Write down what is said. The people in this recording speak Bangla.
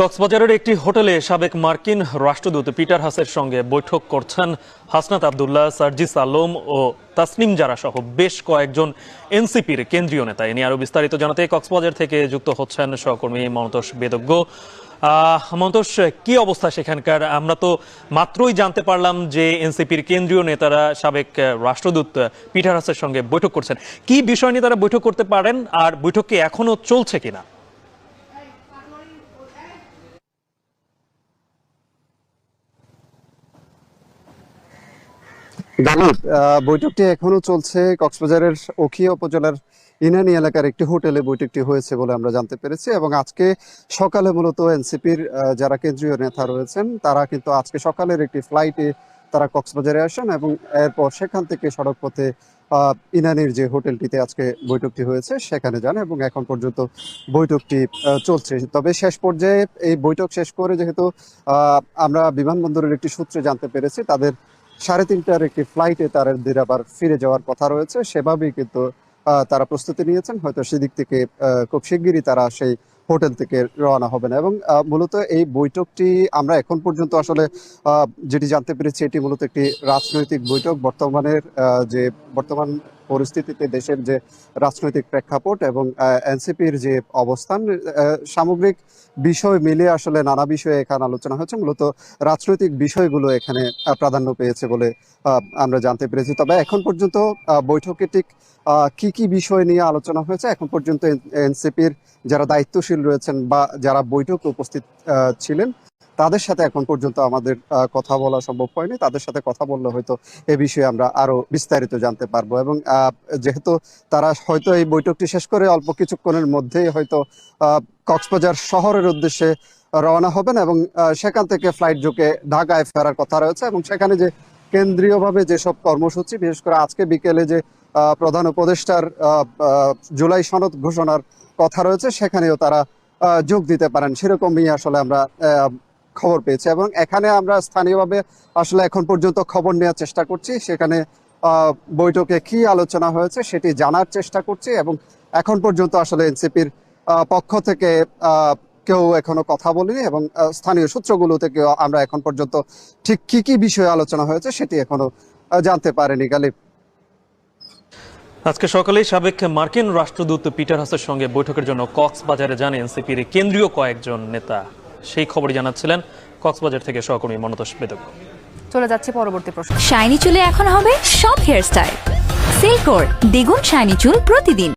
কক্সবাজারের একটি হোটেলে সাবেক মার্কিন রাষ্ট্রদূত পিটার হাসের সঙ্গে বৈঠক করছেন হাসনাত আবদুল্লাহ, সার্জিস আলম ও তাসনিম জারা সহ বেশ কয়েকজন এনসিপির কেন্দ্রীয় নেতা। এ নিয়ে আরও বিস্তারিত জানাতে কক্সবাজার থেকে যুক্ত হচ্ছেন সহকর্মী মনতোষ বেদজ্ঞ। মন্তোষ, কি অবস্থা সেখানকার? আমরা তো মাত্রই জানতে পারলাম যে এনসিপির কেন্দ্রীয় নেতারা সাবেক রাষ্ট্রদূত পিটার হাসের সঙ্গে বৈঠক করছেন। কি বিষয় নিয়ে তারা বৈঠক করতে পারেন? আর বৈঠক কি এখনও চলছে কিনা? বৈঠকটি এখনও চলছে। কক্সবাজারের ওখিয়া উপজেলার ইনানি এলাকার একটি হোটেলে বৈঠকটি হয়েছে বলে আমরা জানতে পেরেছি এবং আজকে সকালে মূলত এনসিপির যারা কেন্দ্রীয় নেতা রয়েছেন, তারা কিন্তু আজকে সকালের একটি ফ্লাইটে তারা কক্সবাজারে আসেন এবং এরপর সেখান থেকে সড়ক পথে ইনানির যে হোটেলটিতে আজকে বৈঠকটি হয়েছে, সেখানে যান এবং এখন পর্যন্ত বৈঠকটি চলছে। তবে শেষ পর্যায়ে এই বৈঠক শেষ করে যেহেতু আমরা বিমানবন্দরের একটি সূত্রে জানতে পেরেছি, তাদের সাড়ে তিনটার একটি ফ্লাইটে তার তাদের আবার ফিরে যাওয়ার কথা রয়েছে। সেভাবেই কিন্তু তারা প্রস্তুতি নিয়েছেন। হয়তো সেদিক থেকে খুব শিগগিরই তারা সেই হোটেল থেকে রওনা হবে না এবং মূলত এই বৈঠকটি আমরা এখন পর্যন্ত আসলে যেটি জানতে পেরেছি, এটি মূলত একটি রাজনৈতিক বৈঠক। বর্তমানের যে বর্তমান পরিস্থিতিতে দেশের যে রাজনৈতিক প্রেক্ষাপট এবং এনসিপির যে অবস্থান সামগ্রিক বিষয় মিলে আসলে নানা বিষয়ে এখানে আলোচনা হচ্ছে মূলত রাজনৈতিক বিষয়গুলো এখানে প্রাধান্য পেয়েছে বলে আমরা জানতে পেরেছি। তবে এখন পর্যন্ত বৈঠকে ঠিক কি কি বিষয় নিয়ে আলোচনা হয়েছে? এখন পর্যন্ত এনসিপির যারা দায়িত্বশীল রয়েছেন বা যারা বৈঠকে উপস্থিত ছিলেন তাদের সাথে এখন পর্যন্ত আমাদের কথা বলা সম্ভব হয়নি। তাদের সাথে কথা বললে হয়তো এ বিষয়ে আমরা আরও বিস্তারিত জানতে পারব। এবং যেহেতু তারা হয়তো এই বৈঠকটি শেষ করে অল্প কিছুক্ষণের মধ্যেই হয়তো কক্সবাজার শহরের উদ্দেশ্যে রওনা হবেন এবং সেখান থেকে ফ্লাইট ঢুকে ঢাকায় ফেরার কথা রয়েছে এবং সেখানে যে কেন্দ্রীয়ভাবে যেসব কর্মসূচি, বিশেষ করে আজকে বিকেলে যে প্রধান উপদেষ্টার জুলাই সনদ ঘোষণার কথা রয়েছে, সেখানেও তারা যোগ দিতে পারেন। সেরকমই আসলে আমরা খবর পেয়েছি এবং এখানে আমরা স্থানীয়ভাবে আসলে এখন পর্যন্ত খবর নেওয়ার চেষ্টা করছি। সেখানে বৈঠকে কি আলোচনা হয়েছে সেটি জানার চেষ্টা করছি এবং এখন পর্যন্ত আসলে এনসিপির পক্ষ থেকে কেউ এখনও কথা বলেনি এবং স্থানীয় সূত্রগুলো থেকে আমরা এখন পর্যন্ত ঠিক কি কি বিষয়ে আলোচনা হয়েছে সেটি এখনও জানতে পারেনি। গালিব। আজকে সকালেই সাবেক মার্কিন রাষ্ট্রদূত পিটার হাসের সঙ্গে বৈঠকের জন্য কক্সবাজারে যান এনসিপির কেন্দ্রীয় কয়েকজন নেতা। সেই খবরই জানাচ্ছিলেন কক্সবাজার থেকে সহকর্মী মনতোষ বেদক। চলে যাচ্ছে পরবর্তী প্রশ্ন। শাইনি চুলে এখন হবে সব হেয়ার স্টাইল সিল্কোর দ্বিগুণ শাইনি চুল প্রতিদিন।